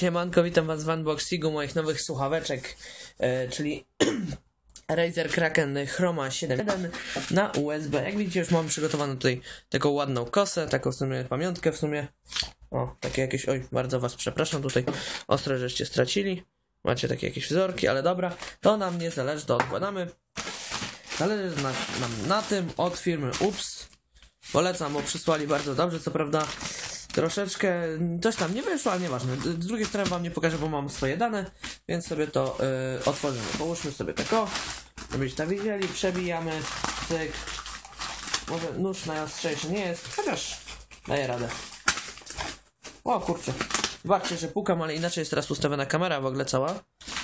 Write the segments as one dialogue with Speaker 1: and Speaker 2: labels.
Speaker 1: Siemanko, witam was w unboxingu moich nowych słuchaweczek, e, czyli Razer Kraken Chroma 7.1 na USB. Jak widzicie już mam przygotowaną tutaj taką ładną kosę, taką w sumie pamiątkę w sumie. O, takie jakieś, oj, bardzo was przepraszam tutaj, ostre żeście stracili. Macie takie jakieś wzorki, ale dobra, to nam nie zależy, to odkładamy. Zależy na, nam na tym od firmy UPS. Polecam, bo przysłali bardzo dobrze, co prawda troszeczkę coś tam nie wyszło, ale nieważne. Z drugiej strony wam nie pokażę, bo mam swoje dane, więc sobie to yy, otworzymy. Połóżmy sobie tak o, żebyście to widzieli, przebijamy, cyk. Może nóż najostrzejszy nie jest, chociaż daje radę. O kurczę. Zobaczcie, że pukam, ale inaczej jest teraz ustawiona kamera w ogóle cała.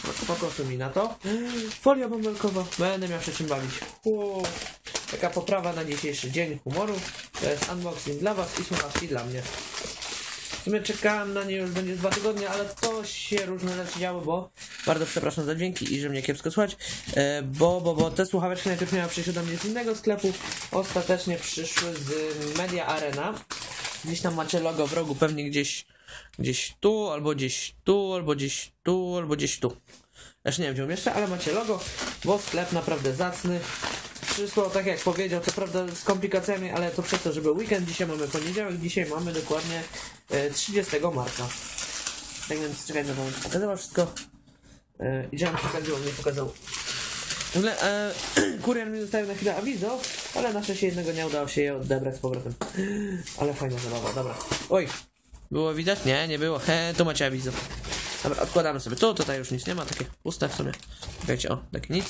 Speaker 1: No po prostu mi na to. Folia bąbelkowa. Będę miał się czym bawić. Taka poprawa na dzisiejszy dzień humoru. To jest unboxing dla was i słuchawki dla mnie. Sumie czekałem na nie już będzie dwa tygodnie, ale to się różne rzeczy działy, bo bardzo przepraszam za dźwięki i że mnie kiepsko słychać, e, bo, bo, bo te słuchaweczki najpierw miały przyjść do mnie z innego sklepu, ostatecznie przyszły z Media Arena. Gdzieś tam macie logo w rogu, pewnie gdzieś, gdzieś tu, albo gdzieś tu, albo gdzieś tu, albo gdzieś tu. Jeszcze nie wiem, gdzie umieszczę, ale macie logo, bo sklep naprawdę zacny. Przyszło tak jak powiedział, co prawda z komplikacjami, ale to przez to, żeby weekend. Dzisiaj mamy poniedziałek, dzisiaj mamy dokładnie e, 30 marca. Tak więc czekajcie, wam pokazywał wszystko. E, I żebym pokazał, nie pokazał. W ogóle e, kurier mi zostawił na chwilę awizo, ale na szczęście jednego nie udało się je odebrać z powrotem. Ale fajna zabawa, dobra. Oj, było widać? Nie, nie było. He, tu macie awizo. Dobra, odkładamy sobie tu, tutaj już nic nie ma, takie puste w sumie. Czekajcie, o, takie nic.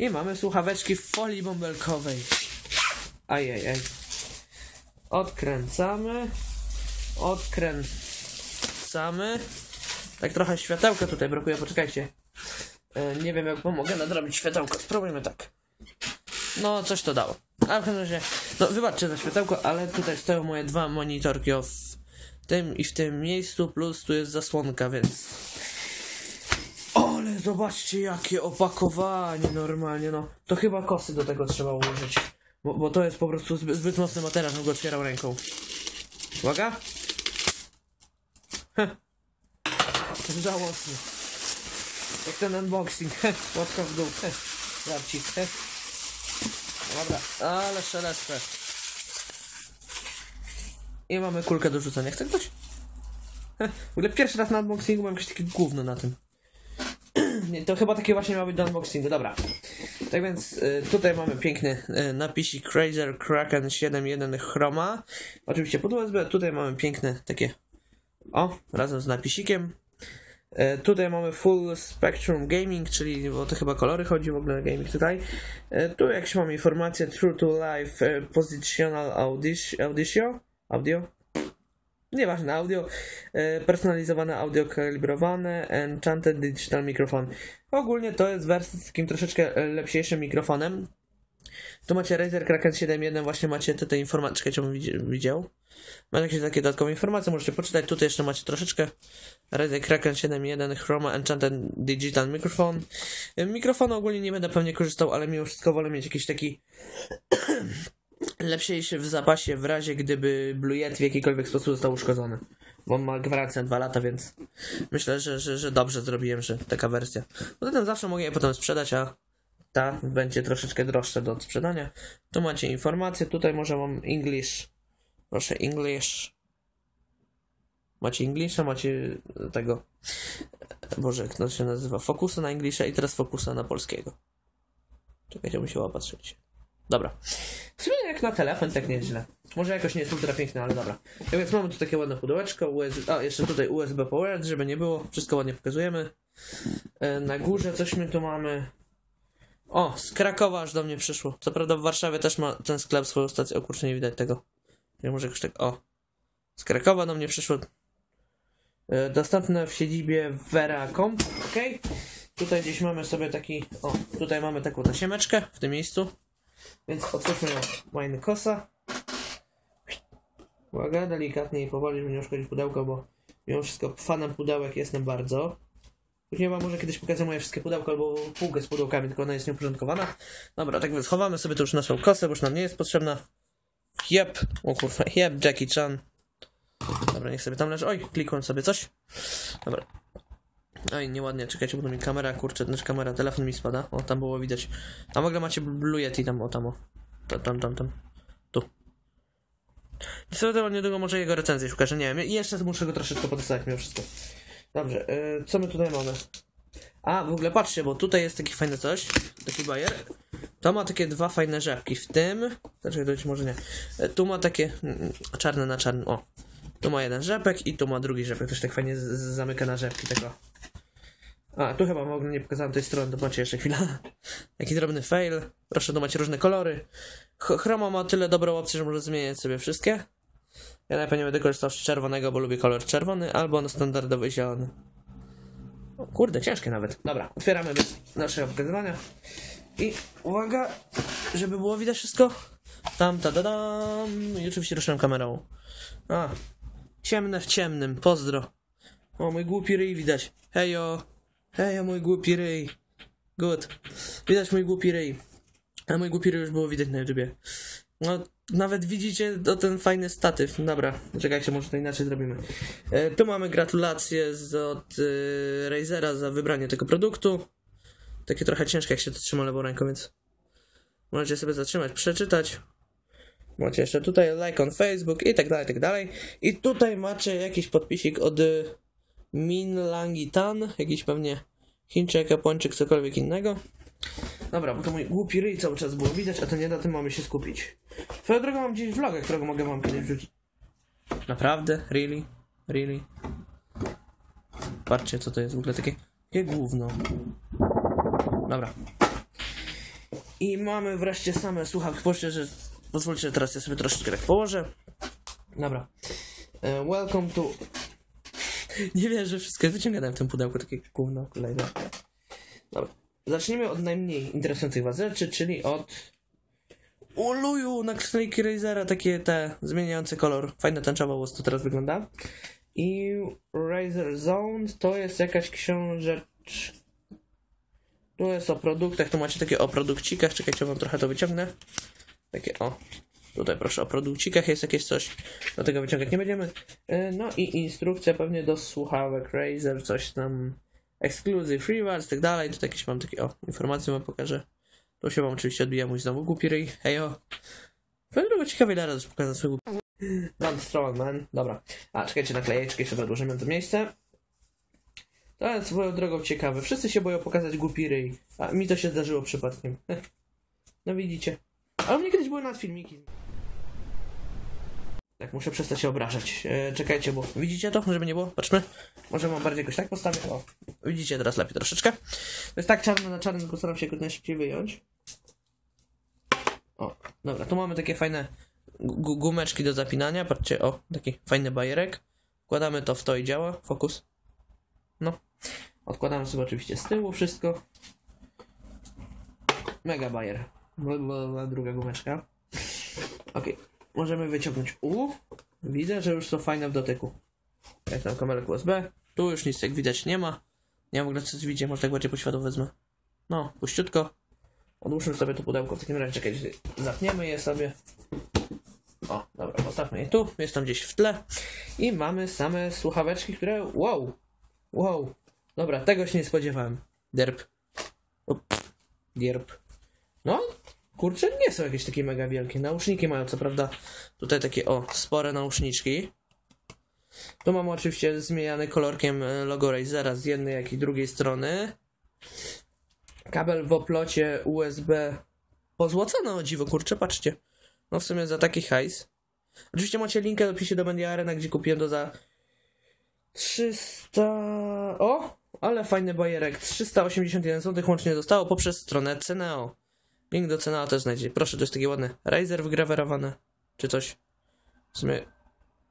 Speaker 1: I mamy słuchaweczki w folii bąbelkowej. Ajajaj. Odkręcamy. Odkręcamy. Tak trochę światełka tutaj brakuje, poczekajcie. E, nie wiem jak pomogę nadrobić światełko. Spróbujmy tak. No, coś to dało. A w każdym razie, no wybaczcie za światełko, ale tutaj stoją moje dwa monitorki w tym i w tym miejscu, plus tu jest zasłonka, więc... Zobaczcie jakie opakowanie normalnie, no. To chyba kosy do tego trzeba ułożyć. Bo, bo to jest po prostu zbyt, zbyt mocny materiał, żebym go otwierał ręką. Uwaga. Heh. Żałosny. Jak ten unboxing. Łapka w dół. Żarcik. Dobra, ale szelestę. I mamy kulkę do rzucania. Chce ktoś? W ogóle pierwszy raz na unboxingu mam jakieś takie gówno na tym. To chyba takie właśnie miało być do unboxingu, dobra. Tak więc y, tutaj mamy piękny y, napisik Razer Kraken 7.1 Chroma. Oczywiście pod USB. Tutaj mamy piękne takie o, razem z napisikiem. Y, tutaj mamy Full Spectrum Gaming, czyli bo to chyba kolory chodzi w ogóle gaming tutaj. Y, tu jakieś mamy informacje True to Life y, Positional audio, audio Nieważne, audio, e, personalizowane audio kalibrowane, Enchanted Digital Microphone. Ogólnie to jest wersja z takim troszeczkę e, lepsiejszym mikrofonem. Tu macie Razer Kraken 7.1, właśnie macie te, te informacje, czekajcie, widział. Macie jakieś takie dodatkowe informacje, możecie poczytać. Tutaj jeszcze macie troszeczkę Razer Kraken 7.1 Chroma Enchanted Digital Microphone. Mikrofonu ogólnie nie będę pewnie korzystał, ale mimo wszystko wolę mieć jakiś taki lepszy w zapasie w razie gdyby Blue Yeti w jakikolwiek sposób został uszkodzony. Bo on ma gwarancję na 2 lata, więc myślę, że, że, że dobrze zrobiłem, że taka wersja. Poza tym zawsze mogę je potem sprzedać, a ta będzie troszeczkę droższa do sprzedania. Tu macie informacje, tutaj może mam English. Proszę, English. Macie Englisha, macie tego. Boże, jak to się nazywa? Fokusa na Englisha i teraz fokusa na polskiego. Czekajcie, musi opatrzyć. Dobra. W sumie jak na telefon, tak nieźle. Może jakoś nie jest ultra piękne, ale dobra. Tak więc mamy tu takie ładne pudełeczko, USB, a jeszcze tutaj USB Power, żeby nie było. Wszystko ładnie pokazujemy. E, na górze coś my tu mamy. O, z Krakowa aż do mnie przyszło. Co prawda w Warszawie też ma ten sklep swoją stację. O kurczę, nie widać tego. Ja może jakoś tak, o. Z Krakowa do mnie przyszło. E, dostępne w siedzibie Vera.com, ok. Tutaj gdzieś mamy sobie taki, o, tutaj mamy taką tasiemeczkę w tym miejscu. Więc otwórzmy ją łajny kosa. Uwaga, delikatnie i powoli, żeby nie uszkodzić pudełko, bo mimo wszystko fanem pudełek jestem bardzo. Później wam może kiedyś pokażę moje wszystkie pudełka albo półkę z pudełkami, tylko ona jest nieuporządkowana. Dobra, tak więc chowamy sobie tu już naszą kosę, bo już nam nie jest potrzebna. Jep, o kurwa, jep, Jackie Chan. Dobra, niech sobie tam leży. Oj, klikłem sobie coś. Dobra. Oj, nieładnie, czekajcie, bo mi kamera, kurczę, znaczy kamera, telefon mi spada. O, tam było widać. Tam w ogóle macie Blue Yeti, tam, o, tam, o. Tam, tam, tam, tam. Tu. Co to niedługo może jego recenzję szukać, że nie wiem. Jeszcze muszę go troszeczkę potestować mimo wszystko. Dobrze, yy, co my tutaj mamy? A, w ogóle patrzcie, bo tutaj jest taki fajny coś, taki bajer. To ma takie dwa fajne żabki, w tym... Znaczy, to może nie. E, Tu ma takie mm, czarne na czarnym, o. Tu ma jeden rzepek i tu ma drugi rzepek, też tak fajnie zamyka na rzepki tego. A, tu chyba w ogóle nie pokazałem tej strony, to macie jeszcze chwilę. Taki drobny fail. Proszę, tu macie różne kolory. Ch- Chroma ma tyle dobrą opcję, że może zmieniać sobie wszystkie. Ja najpewniej będę korzystał z czerwonego, bo lubię kolor czerwony, albo na standardowy zielony. O, kurde, ciężkie nawet. Dobra, otwieramy bez naszego pokazywania. I uwaga, żeby było widać wszystko. Tam, ta, da, dam. I oczywiście ruszam kamerą. A, ciemne w ciemnym, pozdro. O, mój głupi ryj widać. Hejo, hejo, mój głupi ryj. Good. Widać mój głupi ryj. A mój głupi ryj już było widać na YouTubie. No, nawet widzicie to ten fajny statyw. Dobra, czekajcie, może to inaczej zrobimy. E, tu mamy gratulacje z, od e, Razera za wybranie tego produktu. Takie trochę ciężkie, jak się to trzyma lewą ręką, więc możecie sobie zatrzymać, przeczytać. Macie jeszcze tutaj like on Facebook i tak dalej, tak dalej. I tutaj macie jakiś podpisik od y, Min Langitan, jakiś pewnie Chińczyk, Japończyk, cokolwiek innego. Dobra, bo to mój głupi ryj cały czas było widać, a to nie na tym mamy się skupić. Swoją drogą mam gdzieś vloga, którego mogę wam kiedyś wrzucić. Naprawdę? Really? Really? Patrzcie, co to jest w ogóle takie, takie gówno. Dobra. I mamy wreszcie same słuchawki. Pozwólcie, że pozwólcie, teraz ja sobie troszeczkę tak położę. Dobra. E, welcome to... Nie wiem, że wszystko wyciągane w tym pudełku, takie gówno kolejne. Dobra. Zacznijmy od najmniej interesujących was rzeczy, czyli od... Uluju, naklejki Razera, takie te zmieniające kolor. Fajne tęczowo łos to teraz wygląda. I Razer Zone to jest jakaś książecz... Tu jest o produktach, tu macie takie o produkcikach, czekajcie, wam trochę to wyciągnę. Takie o, tutaj proszę o produkcikach jest jakieś coś, do tego wyciągać nie będziemy. E, No i instrukcja pewnie do słuchawek Razer, coś tam, exclusive rewards, tak dalej. Tutaj jakieś mam takie, o, informacje wam pokażę. Tu się wam oczywiście odbija mój znowu głupi ryj, hejo. Powiem ciekawie ile razy pokazać swój głupi Don't strong man, dobra. A, czekajcie, naklejeczki jeszcze odłożymy w to miejsce. To jest swoją drogą ciekawe. Wszyscy się boją pokazać głupi ryj. A mi to się zdarzyło przypadkiem. No widzicie. Ale mnie kiedyś były nad filmiki. Tak, muszę przestać się obrażać. E, czekajcie, bo widzicie to, żeby nie było? Patrzmy. Może mam bardziej jakoś tak postawię. O, widzicie teraz lepiej troszeczkę. To jest tak czarno na czarnym, postaram się jak najszybciej wyjąć. O, dobra, tu mamy takie fajne gu- gumeczki do zapinania. Patrzcie, o, taki fajny bajerek. Wkładamy to w to i działa. Fokus. No. Odkładamy sobie oczywiście z tyłu wszystko. Mega bajer. Blablabla, Druga gumeczka. Ok. Możemy wyciągnąć U. Widzę, że już są fajne w dotyku. Jak tam kamerek USB. Tu już nic jak widać nie ma. Nie wiem w ogóle co widzicie, może tak bardziej poświatło wezmę. No, puściutko. Odłóżmy sobie to pudełko. W takim razie czekajcie, zapniemy je sobie. O, dobra, postawmy je tu. Jest tam gdzieś w tle. I mamy same słuchaweczki, które... Wow! Wow! Dobra, tego się nie spodziewałem. Derp. Pff, Derp. No, kurczę, nie są jakieś takie mega wielkie. Nauszniki mają, co prawda, tutaj takie, o, spore nauszniczki. Tu mamy oczywiście zmieniany kolorkiem e, logo Razera z jednej, jak i drugiej strony. Kabel w oplocie USB pozłocony, o dziwo, kurczę, patrzcie. No w sumie za taki hajs. Oczywiście macie linkę do opisie do Media Arena, gdzie kupiłem to za 300... O! Ale fajny bajerek. 381 zł łącznie zostało poprzez stronę Ceneo. Link do Ceneo też znajdziecie. Proszę, to jest takie ładne Razer wygrawerowane. Czy coś. W sumie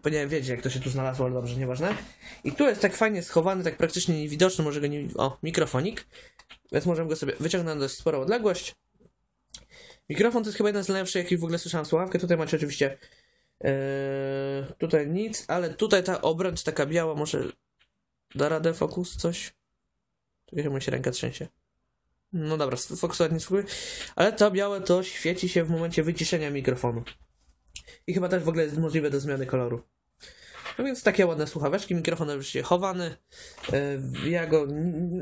Speaker 1: powinienem wiedzieć, jak to się tu znalazło, ale dobrze, nieważne. I tu jest tak fajnie schowany, tak praktycznie niewidoczny, może go nie... O, mikrofonik. Więc możemy go sobie wyciągnąć na dość sporą odległość. Mikrofon to jest chyba jeden z najlepszych, jakich w ogóle słyszałem słuchawkę. Tutaj macie oczywiście Eee, tutaj nic, ale tutaj ta obręcz taka biała, może da radę fokus, coś? Czekaj, chyba się ręka trzęsie. No dobra, fokusować nie spróbuję. Ale to białe to świeci się w momencie wyciszenia mikrofonu. I chyba też w ogóle jest możliwe do zmiany koloru. No więc takie ładne słuchaweczki, mikrofon oczywiście chowany. E, Ja go.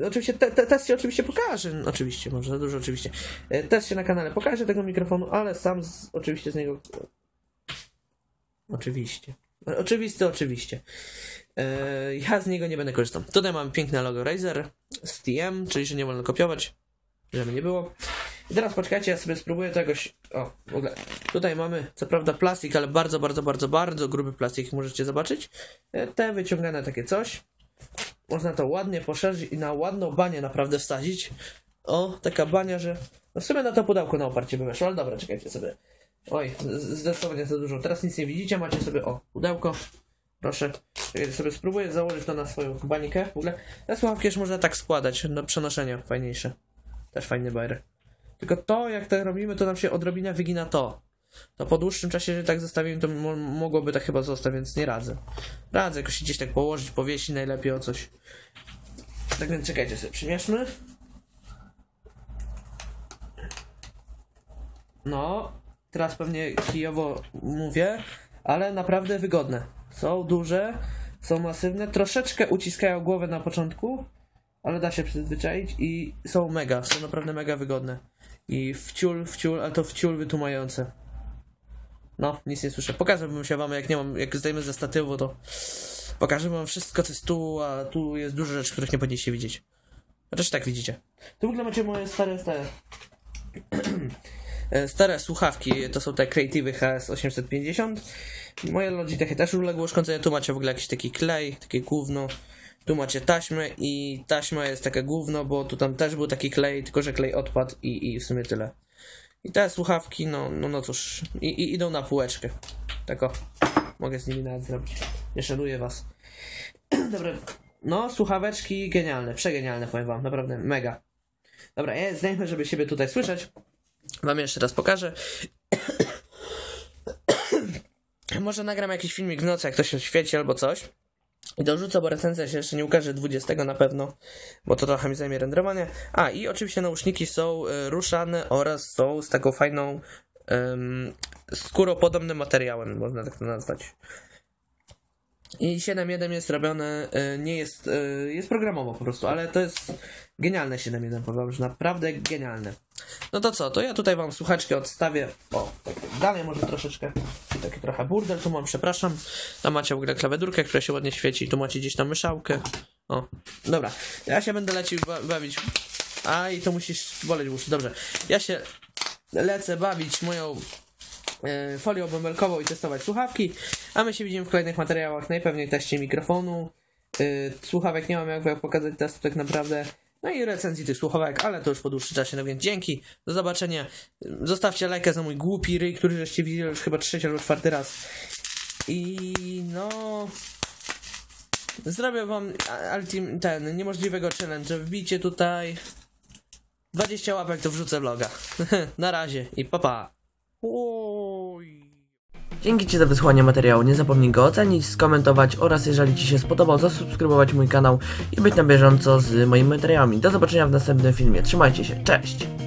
Speaker 1: Oczywiście te, te, test się oczywiście pokaże. no, Oczywiście, może za dużo oczywiście. E, Test się na kanale pokaże tego mikrofonu, ale sam z, oczywiście z niego. Oczywiście. E, oczywiście. E, Ja z niego nie będę korzystał. Tutaj mamy piękne logo Razer z TM, czyli że nie wolno kopiować, żeby nie było. I teraz poczekajcie, ja sobie spróbuję tegoś. O, w ogóle. Tutaj mamy, co prawda, plastik, ale bardzo, bardzo, bardzo, bardzo gruby plastik, możecie zobaczyć. E, Te wyciągane takie coś. Można to ładnie poszerzyć i na ładną banię naprawdę wsadzić. O, taka bania, że. No w sumie na to pudełko na oparcie by weszło, ale dobra, czekajcie sobie. Oj, zdecydowanie za dużo. Teraz nic nie widzicie, macie sobie, o, pudełko. Proszę. Czekajcie, sobie spróbuję założyć to na swoją banikę. W ogóle te słuchawki już można tak składać, na przenoszenie fajniejsze. Też fajny bajer. Tylko to, jak to robimy, to nam się odrobina wygina to. To po dłuższym czasie, że tak zostawimy, to mo- mogłoby tak chyba zostać, więc nie radzę. Radzę jakoś gdzieś tak położyć, powiesić najlepiej o coś. Tak więc czekajcie sobie, przymierzmy. No, teraz pewnie kijowo mówię, ale naprawdę wygodne. Są duże, są masywne, troszeczkę uciskają głowę na początku, ale da się przyzwyczaić i są mega, są naprawdę mega wygodne. I wciul, wciul, ale to wciul wytłumające. No, nic nie słyszę. Pokazałbym się wam, jak nie mam, jak zdejmę ze statywu, to pokażę wam wszystko, co jest tu, a tu jest dużo rzeczy, których nie powinniście widzieć. Chociaż tak widzicie. Tu w ogóle macie moje stare, stare, e, stare słuchawki, to są te Creative HS 850. Moje Logitechy też uległo uszkodzeniu, tu macie w ogóle jakiś taki klej, takie gówno. Tu macie taśmę i taśma jest taka gówno, bo tu tam też był taki klej, tylko że klej odpadł i, i w sumie tyle. I te słuchawki, no, no, no cóż, i, i idą na półeczkę. Tak o, mogę z nimi nawet zrobić. Nie szanuję was. Dobra, no słuchaweczki genialne, przegenialne powiem wam, naprawdę mega. Dobra, ja zdejmę, żeby siebie tutaj słyszeć. Wam jeszcze raz pokażę. Może nagram jakiś filmik w nocy, jak to się świeci albo coś. I dorzucę, bo recenzja się jeszcze nie ukaże 20 na pewno, bo to trochę mi zajmie renderowanie. A, i oczywiście nauszniki są e, ruszane oraz są z taką fajną em, skóropodobnym materiałem, można tak to nazwać. I 7.1 jest robione, e, nie jest, e, jest programowo po prostu, ale to jest genialne 7.1, powiem, że naprawdę genialne. No to co, to ja tutaj wam słuchaczki odstawię, o, dalej może troszeczkę, taki trochę burdel, tu mam, przepraszam, tam macie w ogóle klawiaturkę, która się ładnie świeci, tu macie gdzieś tam myszałkę, o, dobra, ja się będę lecił ba- bawić, a i to musisz boleć w uszy, dobrze, ja się lecę bawić moją e, folią bąbelkową i testować słuchawki, a my się widzimy w kolejnych materiałach, najpewniej teście mikrofonu, e, słuchawek nie mam jak pokazać testu tak naprawdę, no i recenzji tych słuchawek, ale to już po dłuższym czasie, no więc dzięki, do zobaczenia, zostawcie lajka za mój głupi ryj, który żeście widzieli już chyba trzeci albo czwarty raz i no... Zrobię wam ten niemożliwego challenge. Wbijcie tutaj 20 łapek, to wrzucę vloga. Na razie i papa. Oj.
Speaker 2: Dzięki Ci za wysłanie materiału. Nie zapomnij go ocenić, skomentować oraz jeżeli Ci się spodobał, zasubskrybować mój kanał i być na bieżąco z moimi materiałami. Do zobaczenia w następnym filmie. Trzymajcie się, cześć!